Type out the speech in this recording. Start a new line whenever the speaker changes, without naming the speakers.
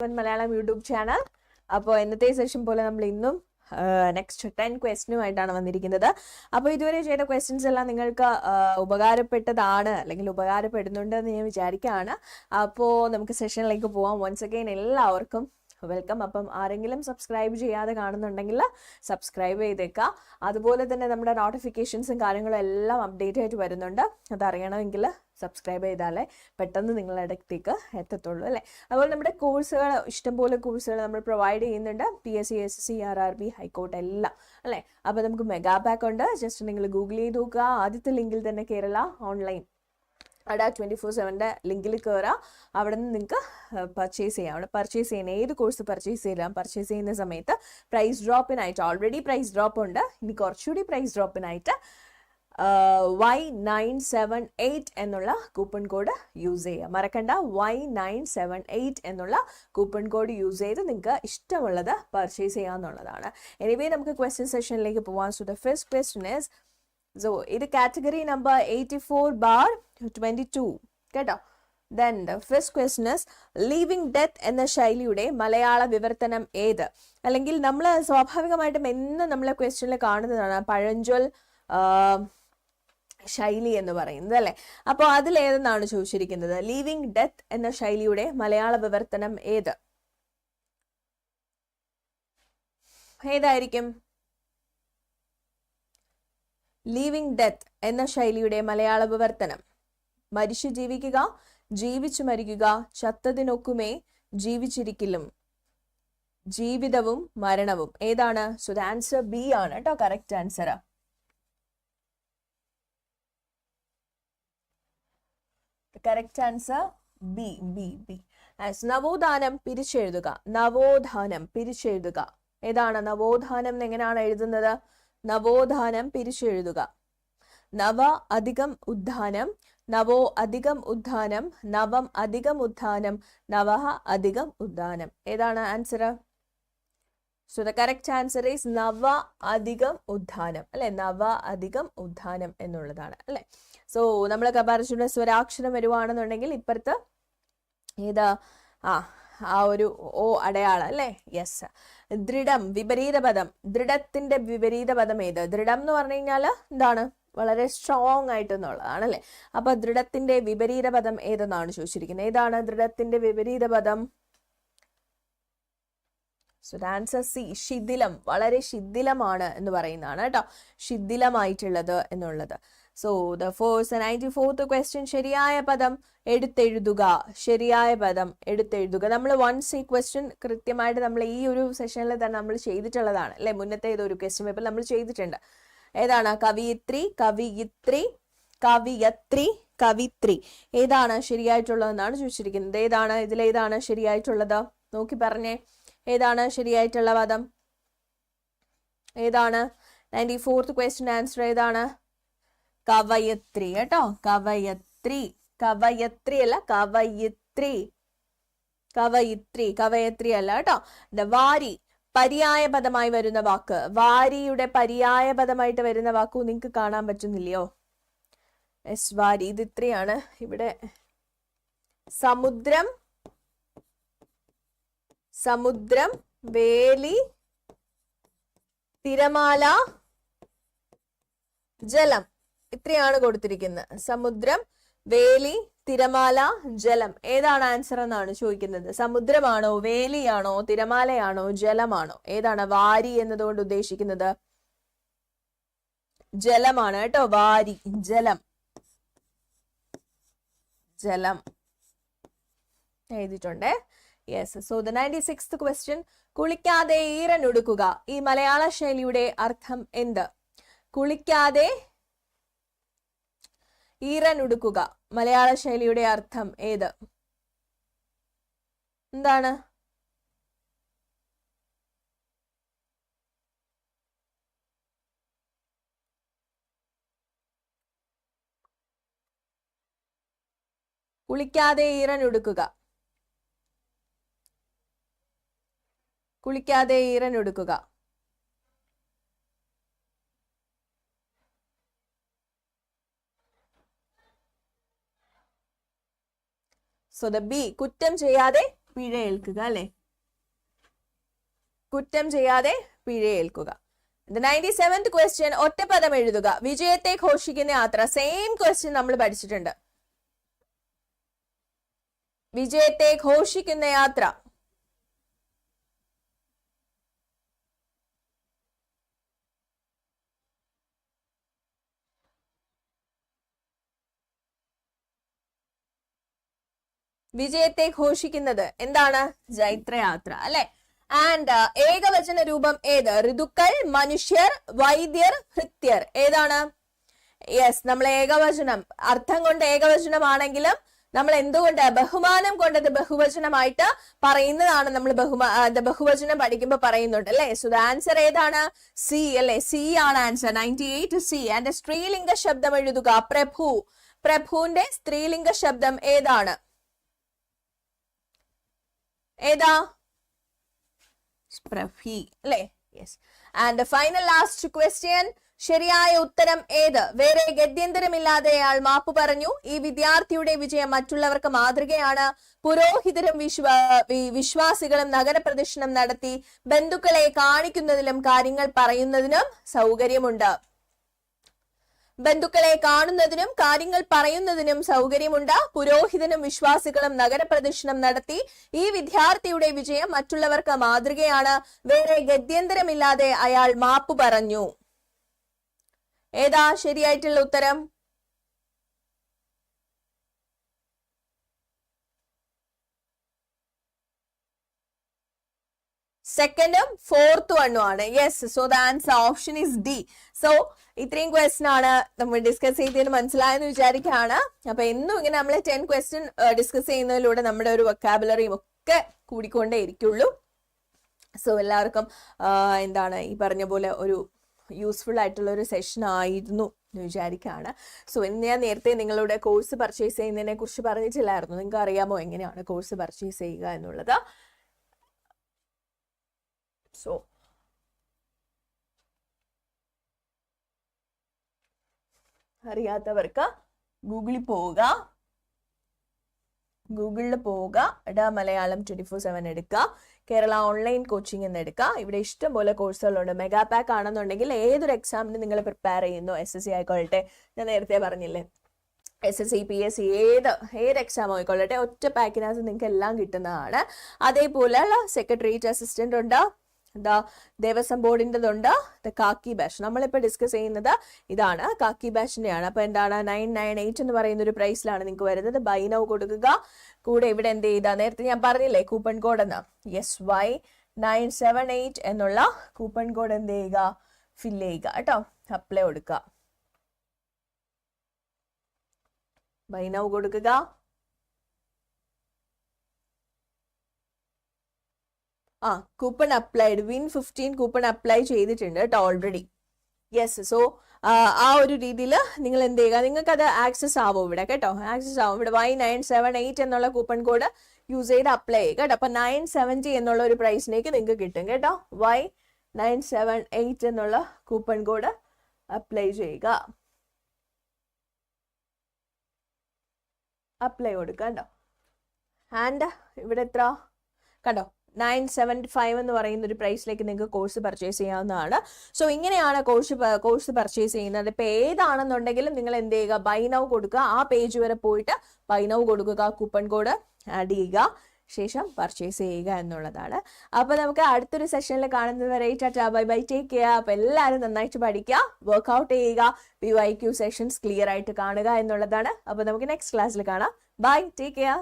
Malayalam YouTube channel അപ്പോൾ ഇന്നത്തെ session പോലെ നമ്മൾ ഇന്നും നെക്സ്റ്റ് ടെൻ ക്വസ്റ്റിനുമായിട്ടാണ് വന്നിരിക്കുന്നത്. അപ്പോൾ ഇതുവരെ ചെയ്ത ക്വസ്റ്റ്യൻസ് എല്ലാം നിങ്ങൾക്ക് ഉപകാരപ്പെട്ടതാണ് അല്ലെങ്കിൽ ഉപകാരപ്പെടുന്നുണ്ട് എന്ന് ഞാൻ വിചാരിക്കുകയാണ് അപ്പോൾ നമുക്ക് സെഷനിലേക്ക് പോവാം. വൺസ് അഗൈൻ എല്ലാവർക്കും വെൽക്കം അപ്പം ആരെങ്കിലും സബ്സ്ക്രൈബ് ചെയ്യാതെ കാണുന്നുണ്ടെങ്കിൽ സബ്സ്ക്രൈബ് ചെയ്തേക്കുക. അതുപോലെ തന്നെ നമ്മുടെ നോട്ടിഫിക്കേഷൻസും കാര്യങ്ങളും എല്ലാം അപ്ഡേറ്റ് ആയിട്ട് വരുന്നുണ്ട്. അതറിയണമെങ്കിൽ സബ്സ്ക്രൈബ് ചെയ്താലേ പെട്ടെന്ന് നിങ്ങളുടെ അടുത്തേക്ക് എത്തത്തുള്ളൂ അല്ലേ? അതുപോലെ നമ്മുടെ കോഴ്സുകൾ ഇഷ്ടംപോലെ കോഴ്സുകൾ നമ്മൾ പ്രൊവൈഡ് ചെയ്യുന്നുണ്ട്. P S C S C R R B high court എല്ലാം അല്ലേ? അപ്പോൾ നമുക്ക് മെഗാ പാക്ക് ഉണ്ട്. ജസ്റ്റ് നിങ്ങൾ ഗൂഗിൾ ചെയ്ത് നോക്കുക. ആദ്യത്തെ ലിങ്കിൽ തന്നെ കേരള ഓൺലൈൻ അട ട്വന്റി ഫോർ സെവന്റെ ലിങ്കിൽ കയറാം. അവിടെ നിന്ന് നിങ്ങൾക്ക് പർച്ചേസ് ചെയ്യാം. അവിടെ പർച്ചേസ് ചെയ്യുന്ന ഏത് കോഴ്സ് പർച്ചേസ് ചെയ്യാം പർച്ചേസ് ചെയ്യുന്ന സമയത്ത് പ്രൈസ് ഡ്രോപ്പിനായിട്ട് ഓൾറെഡി പ്രൈസ് ഡ്രോപ്പ് ഉണ്ട്. ഇനി കുറച്ചുകൂടി പ്രൈസ് ഡ്രോപ്പിനായിട്ട് വൈ നയൻ സെവൻ എയ്റ്റ് എന്നുള്ള കൂപ്പൺ കോഡ് യൂസ് ചെയ്യുക. മറക്കണ്ട വൈ നയൻ സെവൻ എയ്റ്റ് എന്നുള്ള കൂപ്പൺ കോഡ് യൂസ് ചെയ്ത് നിങ്ങൾക്ക് ഇഷ്ടമുള്ളത് പർച്ചേസ് ചെയ്യാമെന്നുള്ളതാണ് എനിവേ നമുക്ക് ക്വസ്റ്റ്യൻ സെഷനിലേക്ക് പോവാം. So the first question is so ഇത് category number eighty four bar twenty two കേട്ടോ? Then the first question is leaving death എന്ന ശൈലിയുടെ മലയാള വിവർത്തനം ഏത്? അല്ലെങ്കിൽ നമ്മൾ സ്വാഭാവികമായിട്ടും എന്നും നമ്മളെ ക്വസ്റ്റ്യനിൽ കാണുന്നതാണ് പഴഞ്ചൊൽ ശൈലി എന്ന് പറയുന്നത് അല്ലെ? അപ്പോൾ അതിലേതെന്നാണ് ചോദിച്ചിരിക്കുന്നത്? ലീവിംഗ് ഡെത്ത് എന്ന ശൈലിയുടെ മലയാള വിവർത്തനം ഏത്? ഏതായിരിക്കും? ലീവിംഗ് ഡെത്ത് എന്ന ശൈലിയുടെ മലയാള വിവർത്തനം മരിച്ചു ജീവിക്കുക ജീവിച്ചു മരിക്കുക ചത്തതിനൊക്കുമേ ജീവിച്ചിരിക്കലും. ജീവിതവും മരണവും. ഏതാണ്? സോ ദ ആൻസർ ബി ആണ് കേട്ടോ correct answer correct answer B B B നവോത്ഥാനം പിരിച്ചെഴുതുക. നവോത്ഥാനം പിരിച്ചെഴുതുക. ഏതാണ്? നവോത്ഥാനം എങ്ങനെയാണ് എഴുതുന്നത്? നവോത്ഥാനം പിരിച്ചെഴുതുക. നവ അധികം ഉദ്ധാനം നവോ അധികം ഉദ്ധാനം നവം അധികം ഉദ്ധാനം നവഹ അധികം ഉദ്ധാനം ഏതാണ് answer so the correct answer is നവ അധികം ഉദ്ധാനം അല്ലെ? നവ അധികം ഉദ്ധാനം എന്നുള്ളതാണ്. അല്ലെ? സോ നമ്മൾ കപാരശുടെ സ്വരാക്ഷരം വരുവാണെന്നുണ്ടെങ്കിൽ ഇപ്പുറത്ത് ഏതാ? ആ ആ ഒരു ഓ അടയാളം അല്ലേ? യെസ് ദൃഢം വിപരീത പദം ദൃഢത്തിന്റെ വിപരീത പദം ഏത്? ദൃഢം എന്ന് പറഞ്ഞു കഴിഞ്ഞാൽ എന്താണ്? വളരെ സ്ട്രോങ് ആയിട്ട് എന്നുള്ളതാണ് അല്ലേ? അപ്പൊ ദൃഢത്തിന്റെ വിപരീത പദം ഏതെന്നാണ് ചോദിച്ചിരിക്കുന്നത്? ഏതാണ് ദൃഢത്തിന്റെ വിപരീത പദം സോ ആൻസർ സി ശിഥിലം. വളരെ ശിഥിലമാണ് എന്ന് പറയുന്നതാണ് കേട്ടോ. ശിഥിലമായിട്ടുള്ളത് എന്നുള്ളത്. സോ ദ ഫോഴ്സ് നയന്റി ഫോർത്ത് ക്വസ്റ്റ്യൻ ശരിയായ പദം എടുത്തെഴുതുക. ശരിയായ പദം എടുത്തെഴുതുക. നമ്മൾ വൺസ് ഈ ക്വസ്റ്റ്യൻ കൃത്യമായിട്ട് നമ്മൾ ഈ ഒരു സെഷനിൽ തന്നെ നമ്മൾ ചെയ്തിട്ടുള്ളതാണ്. അല്ലെ? മുന്നത്തെ ഏതൊരു ക്വസ്റ്റ്യൻ പേപ്പർ നമ്മൾ ചെയ്തിട്ടുണ്ട്. ഏതാണ്? കവിയിത്രി കവിയിത്രി കവിയത്രി കവിത്രി. ഏതാണ് ശരിയായിട്ടുള്ളതെന്നാണ് ചോദിച്ചിരിക്കുന്നത്. ഏതാണ്? ഇതിലേതാണ് ശരിയായിട്ടുള്ളത്? നോക്കി പറഞ്ഞേ. ഏതാണ് ശരിയായിട്ടുള്ള പദം? ഏതാണ്? നയന്റി ഫോർത്ത് ക്വസ്റ്റ്യൻ ആൻസർ ഏതാണ്? കവയത്രി കേട്ടോ. കവയത്രി. കവയത്രി അല്ല കവയിത്രി. കവയിത്രി കവയത്രി അല്ല കേട്ടോ. വാരി പര്യായ പദമായി വരുന്ന വാക്ക്. വാരിയുടെ പര്യായ പദമായിട്ട് വരുന്ന വാക്കു നിങ്ങൾക്ക് കാണാൻ പറ്റുന്നില്ലയോ? എസ് വാരി ഇത് ഇത്രയാണ്. ഇവിടെ സമുദ്രം സമുദ്രം വേലി തിരമാല ജലം. ഇത്രയാണ് കൊടുത്തിരിക്കുന്നത്. സമുദ്രം വേലി തിരമാല ജലം. ഏതാണ് ആൻസർ എന്നാണ് ചോദിക്കുന്നത്? സമുദ്രമാണോ വേലിയാണോ തിരമാലയാണോ ജലമാണോ? ഏതാണ് വാരി എന്നതുകൊണ്ട് ഉദ്ദേശിക്കുന്നത്? ജലമാണ് കേട്ടോ വാരി ജലം. ജലം. എഴുതിയിട്ടുണ്ട്. Yes so the ninety six question കുളിക്കാതെ ഈറനൊടുക്കുക ഈ മലയാള ശൈലിയുടെ അർത്ഥം എന്ത്? കുളിക്കാതെ ഈറനുടുക്കുക മലയാള ശൈലിയുടെ അർത്ഥം ഏത്? എന്താണ്? കുളിക്കാതെ ഈറൻ ഉടുക്കുക. കുളിക്കാതെ ഈറനുടുക്കുക സോ ദ ബി കുറ്റം ചെയ്യാതെ പിഴ ഏൽക്കുക അല്ലെ? കുറ്റം ചെയ്യാതെ പിഴ ഏൽക്കുക. നയന്റി സെവൻത് ക്വസ്റ്റ്യൻ ഒറ്റപ്പദം എഴുതുക. വിജയത്തെ ഘോഷിക്കുന്ന യാത്ര സെയിം ക്വസ്റ്റ്യൻ നമ്മൾ പഠിച്ചിട്ടുണ്ട്. വിജയത്തെ ഘോഷിക്കുന്ന യാത്ര. വിജയത്തെ ഘോഷിക്കുന്നത് എന്താണ്? ജൈത്രയാത്ര അല്ലെ? ആൻഡ് ഏകവചന രൂപം ഏത്? ഋതുക്കൾ മനുഷ്യർ വൈദ്യർ ഹൃത്യർ ഏതാണ്? യെസ് നമ്മൾ ഏകവചനം അർത്ഥം കൊണ്ട് ഏകവചനമാണെങ്കിലും നമ്മൾ എന്തുകൊണ്ട് ബഹുമാനം കൊണ്ടത് ബഹുവചനമായിട്ട് പറയുന്നതാണ് നമ്മൾ ബഹുമാ ബഹുവചനം പഠിക്കുമ്പോൾ പറയുന്നുണ്ട് അല്ലെ? സോ ദ ആൻസർ ഏതാണ്? സി അല്ലെ? സി ആണ് answer ninety eight C and സ്ത്രീലിംഗ ശബ്ദം എഴുതുക. പ്രഭു പ്രഭുവിന്റെ സ്ത്രീലിംഗ ശബ്ദം ഏതാണ്? ഏതാ? സ്പ്രഫി അല്ലേ? Yes and final last question ശരിയായ ഉത്തരം ഏത്? വേറെ ഗത്യന്തരമില്ലാതെ അയാൾ മാപ്പ് പറഞ്ഞു. ഈ വിദ്യാർത്ഥിയുടെ വിജയം മറ്റുള്ളവർക്ക് മാതൃകയാണ്. പുരോഹിതരും വിശ്വ വിശ്വാസികളും നഗരപ്രദക്ഷിണം നടത്തി ബന്ധുക്കളെ കാണിക്കുന്നതിലും കാര്യങ്ങൾ പറയുന്നതിനും സൗകര്യമുണ്ട്. ബന്ധുക്കളെ കാണുന്നതിനും കാര്യങ്ങൾ പറയുന്നതിനും സൗകര്യമുണ്ട്. പുരോഹിതനും വിശ്വാസികളും നഗരപ്രദക്ഷിണം നടത്തി. ഈ വിദ്യാർത്ഥിയുടെ വിജയം മറ്റുള്ളവർക്ക് മാതൃകയാണ്. വേറെ ഗത്യന്തരമില്ലാതെ അയാൾ മാപ്പു പറഞ്ഞു. ഏതാ ശരിയായിട്ടുള്ള ഉത്തരം? സെക്കൻഡും ഫോർത്ത് വണ്ണും ആണ്. Yes so the answer option is D so ഇത്രയും ക്വസ്റ്റൻ ആണ് നമ്മൾ ഡിസ്കസ് ചെയ്തതിന് മനസ്സിലായെന്ന് വിചാരിക്കുകയാണ്. അപ്പൊ എന്നും ഇങ്ങനെ നമ്മൾ ടെൻ ക്വസ്റ്റ്യൻ ഡിസ്കസ് ചെയ്യുന്നതിലൂടെ നമ്മുടെ ഒരു വൊക്കാബുലറിയും ഒക്കെ കൂടിക്കൊണ്ടേ ഇരിക്കുള്ളൂ. സോ എല്ലാവർക്കും എന്താണ് ഈ പറഞ്ഞ പോലെ ഒരു യൂസ്ഫുൾ ആയിട്ടുള്ള ഒരു സെഷൻ ആയിരുന്നു എന്ന് വിചാരിക്കുകയാണ്. സോ ഇന്ന് ഞാൻ നേരത്തെ നിങ്ങളുടെ കോഴ്സ് പർച്ചേസ് ചെയ്യുന്നതിനെ കുറിച്ച് പറഞ്ഞിട്ടില്ലായിരുന്നു. നിങ്ങൾക്ക് അറിയാമോ എങ്ങനെയാണ് കോഴ്സ് പർച്ചേസ് ചെയ്യുക എന്നുള്ളത്? സോ അറിയാത്തവർക്ക് ഗൂഗിളിൽ പോവുക. ഗൂഗിളിൽ പോവുക. ഇട മലയാളം ട്വന്റി ഫോർ സെവൻ എടുക്കുക കേരള ഓൺലൈൻ കോച്ചിങ് എന്ന് എടുക്കുക ഇവിടെ ഇഷ്ടംപോലെ കോഴ്സുകളുണ്ട് മെഗാ പാക്ക് ആണെന്നുണ്ടെങ്കിൽ ഏതൊരു എക്സാമിന് നിങ്ങൾ പ്രിപ്പയർ ചെയ്യുന്നു. എസ് എസ് സി ആയിക്കൊള്ളട്ടെ. ഞാൻ നേരത്തെ പറഞ്ഞില്ലേ? S S C P S C ഏത് ഏത് എക്സാം ആയിക്കൊള്ളട്ടെ. ഒറ്റ പാക്കിനകത്ത് നിങ്ങൾക്ക് എല്ലാം കിട്ടുന്നതാണ്. അതേപോലെ സെക്രട്ടേറിയറ്റ് അസിസ്റ്റന്റ് ഉണ്ട്? എന്താ ദേവസ്വം ബോർഡിന്റെതുണ്ട് ദ കാക്കി ബാഷ്. നമ്മളിപ്പോൾ ഡിസ്കസ് ചെയ്യുന്നത് ഇതാണ്. കാക്കി ബാഷിന്റെയാണ് അപ്പോൾ എന്താണ്? നയൻ നയൻ എയ്റ്റ് എന്ന് പറയുന്ന ഒരു പ്രൈസിലാണ് നിങ്ങൾക്ക് വരുന്നത്. ബൈ നൗ കൊടുക്കുക. കൂടെ ഇവിടെ എന്ത് ചെയ്താൽ നേരത്തെ ഞാൻ പറഞ്ഞില്ലേ കൂപ്പൺ കോഡ് എന്ന്. Yes Y nine seven eight എന്നുള്ള കൂപ്പൺ കോഡ് എന്ത് ചെയ്യുക? ഫില്ല് ചെയ്യുക. കേട്ടോ? അപ്ലൈ കൊടുക്കുക. ബൈ നൗ കൊടുക്കുക. ആ coupon applied win fifteen coupon apply ചെയ്തിട്ടുണ്ട് കേട്ടോ ഓൾറെഡി യെസ് സോ ആ ഒരു രീതിയിൽ നിങ്ങൾ എന്ത് ചെയ്യുക നിങ്ങൾക്ക് അത് ആക്സസ് ആവും ഇവിടെ കേട്ടോ. ആക്സസ് ആവും ഇവിടെ. വൈ നയൻ സെവൻ എയ്റ്റ് എന്നുള്ള കൂപ്പൺ കോഡ് യൂസ് ചെയ്ത് അപ്ലൈ ചെയ്യുക കേട്ടോ. അപ്പൊ നയൻ സെവന്റി എന്നുള്ള ഒരു പ്രൈസിലേക്ക് നിങ്ങൾക്ക് കിട്ടും കേട്ടോ. വൈ നയൻ സെവൻ എയ്റ്റ് എന്നുള്ള കൂപ്പൺ കോഡ് അപ്ലൈ ചെയ്യുക. അപ്ലൈ കൊടുക്കുക കേട്ടോ. ആൻഡ് ഇവിടെ എത്ര? കണ്ടോ? നയൻ സെവന്റി ഫൈവ് എന്ന് പറയുന്ന ഒരു പ്രൈസിലേക്ക് നിങ്ങൾക്ക് കോഴ്സ് പർച്ചേസ് ചെയ്യാവുന്നതാണ്. സോ ഇങ്ങനെയാണ് കോഴ്സ് കോഴ്സ് പർച്ചേസ് ചെയ്യുന്നത്. ഇപ്പൊ ഏതാണെന്നുണ്ടെങ്കിലും നിങ്ങൾ എന്ത് ചെയ്യുക? ബൈ നൗ കൊടുക്കുക. ആ പേജ് വരെ പോയിട്ട് ബൈ നൗ കൊടുക്കുക. കൂപ്പൺ കോഡ് ആഡ് ചെയ്യുക. ശേഷം പർച്ചേസ് ചെയ്യുക എന്നുള്ളതാണ്. അപ്പോൾ നമുക്ക് അടുത്തൊരു സെഷനിൽ കാണുന്നത് വരെ tata bye bye. Take care അപ്പോൾ എല്ലാവരും നന്നായിട്ട് പഠിക്കുക. വർക്ക്ഔട്ട് ചെയ്യുക. P Y Q sessions clear ആയിട്ട് കാണുക എന്നുള്ളതാണ്. അപ്പോൾ നമുക്ക് നെക്സ്റ്റ് ക്ലാസ്സിൽ കാണാം. By take care